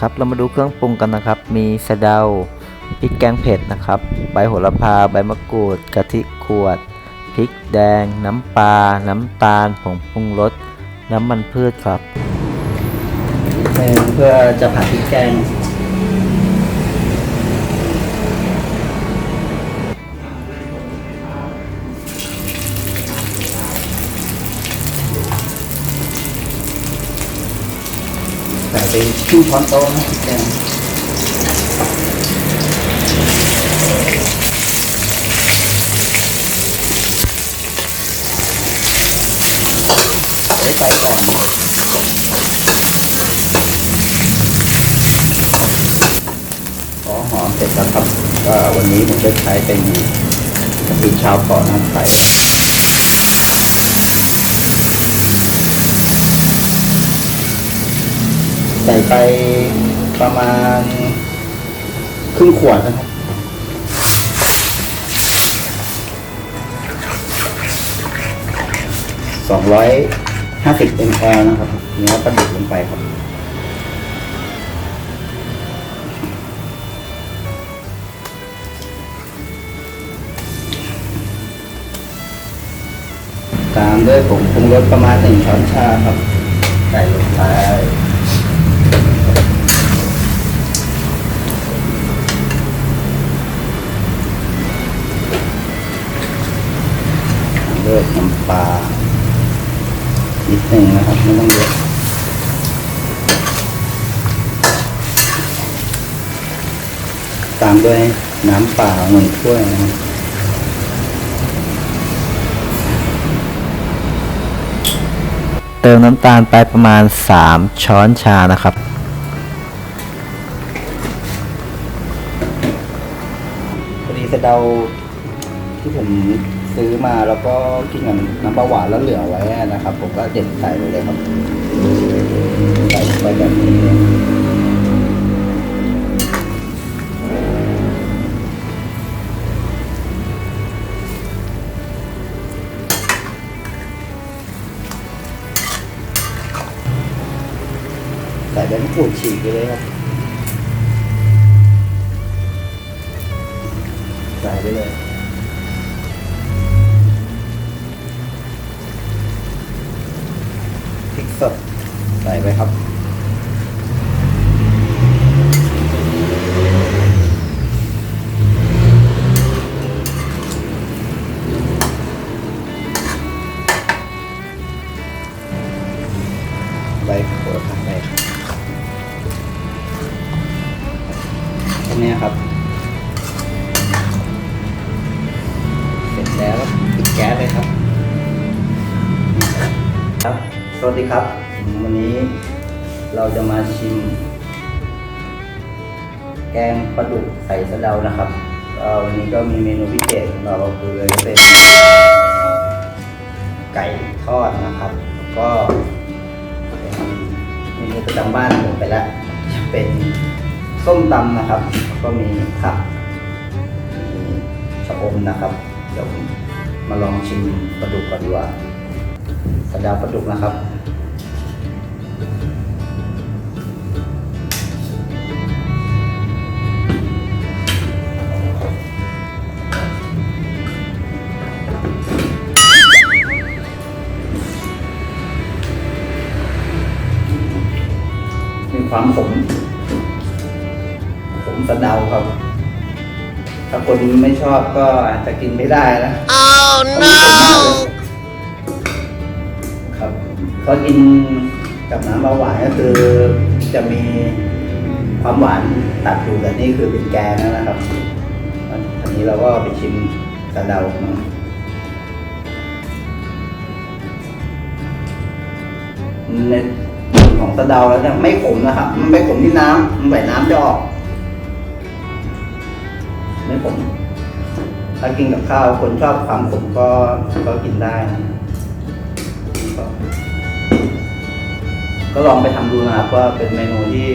ครับเรามาดูเครื่องปรุงกันนะครับ มีสะเดาพริกแกงเผ็ดนะครับ ใบโหระพา ใบมะกรูด กะทิขวด พริกแดง น้ำปลา น้ำตาล ผงปรุงรส น้ำมันพืชครับ เพื่อจะผัดพริกแกง ใส่ไปครึ่งช้อนโต๊ะนะแกงใส่ก่อนพอหอมเสร็จแล้วครับก็วันนี้ผมจะใช้เป็นกะปิชาวเกาะน้ำใส ใส่ไปประมาณครึ่งขวดนะครับสองร้อยห้าสิบมลนะครับเนื้อปลาดุกลงไปครับ ตามด้วยผงปรุงรสประมาณหนึ่งช้อนชาครับ ใส่ลงไป หนึ่งนะครับไม่ต้องเยอะตามด้วยน้ำเปล่าหนึ่งถ้วยนะครับเติมน้ำตาลไปประมาณ 3 ช้อนชานะครับพอดีสะเดาที่ผม ซื้อมาแล้วก็กินกับน้ำปลาหวานแล้วเหลือไว้นะครับ ผมก็เด็ดใส่ไปเลยครับใส่ไปแบบนี้ใส่ใบมะกรูดฉีกไปเลยครับ ใส่ไปเลย ดใส่ไปครับ ใบโขลกไปครับแค่นี้ครับ เสร็จแล้วปิดแก๊สเลยครับครับ วัสดีครับ วันนี้เราจะมาชิม แกงปลาดุกใส่สะเดานะครับวันนี้ก็มีเมนูพิเศษของเราก็คือจะเป็นไก่ทอดนะครับ แล้วก็เป็นเมนูประจำบ้านผมไปแล้วจะเป็นส้มตำนะครับ ก็มีผักมีชะอมนะครับ เดี๋ยวมมาลองชิมปลาดุกก่อนดีกว่า สะดาวปลาดุกนะครับ มีความขมขมสะเดาครับ ถ้าคนไม่ชอบก็อาจจะกินไม่ได้นะ oh no ครับ เพราะกินกับน้ำเบาหวานก็คือจะมีความหวานตัดอยู่แต่นี่คือเป็นแกงนะครับอันนี้เราก็ไปชิมกระเดาในส่วนของสะเดาแล้วเนี่ยไม่ขมนะครับ มันไม่ขมที่น้ำมันไหลน้ำจะออก ไม่ขมถ้ากินกับข้าวคนชอบความขมก็ก็กินได้นะ ก็ลองไปทำดูนะครับว่าเป็นเมนูที่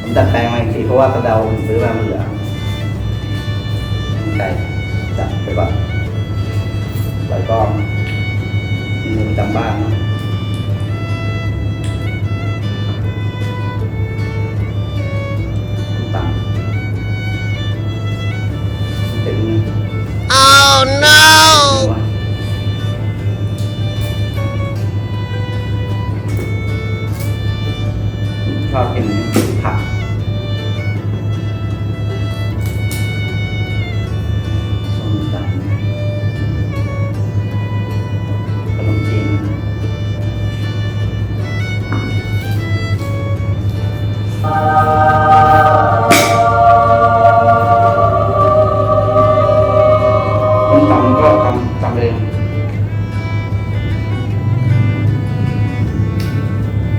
ผมดัดแปลงมาอีกทีเพราะว่ากระเดาผมซื้อมาเหลือไก่จับไปก่อนแล้วก็เมนูประจำบ้านนะ อบกินผักส้มตำขนมจีนส้มตำก็ทำทำเอง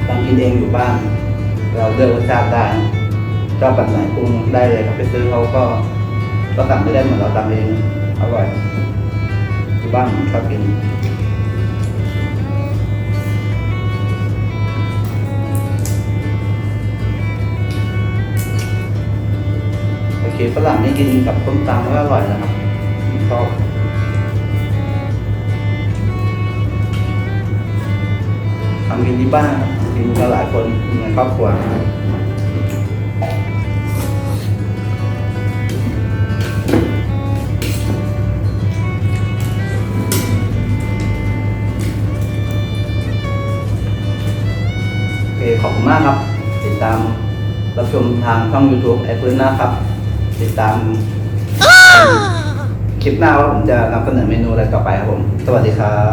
ทำกินเองอยู่บ้าน เราเลือกรสชาติได้ชอบแบบไหนปรุงได้เลยครับไปซื้อเขาก็ก็สั่งไม่ได้เหมือนเราทำเองอร่อยที่บ้านชอบกินโอเคฝรั่งนี่กินกับต้มตำก็อร่อยนะครับชอบทำกินที่บ้านครับ กินกันหลายคนในครอบครัวโอเคขอบคุณมากครับ ติดตามรับชมทางช่อง YouTube ไอพื้นนะครับ ติดตามคลิปหน้าว่าผมจะนำเสนอเมนูอะไรต่อไปครับผม สวัสดีครับ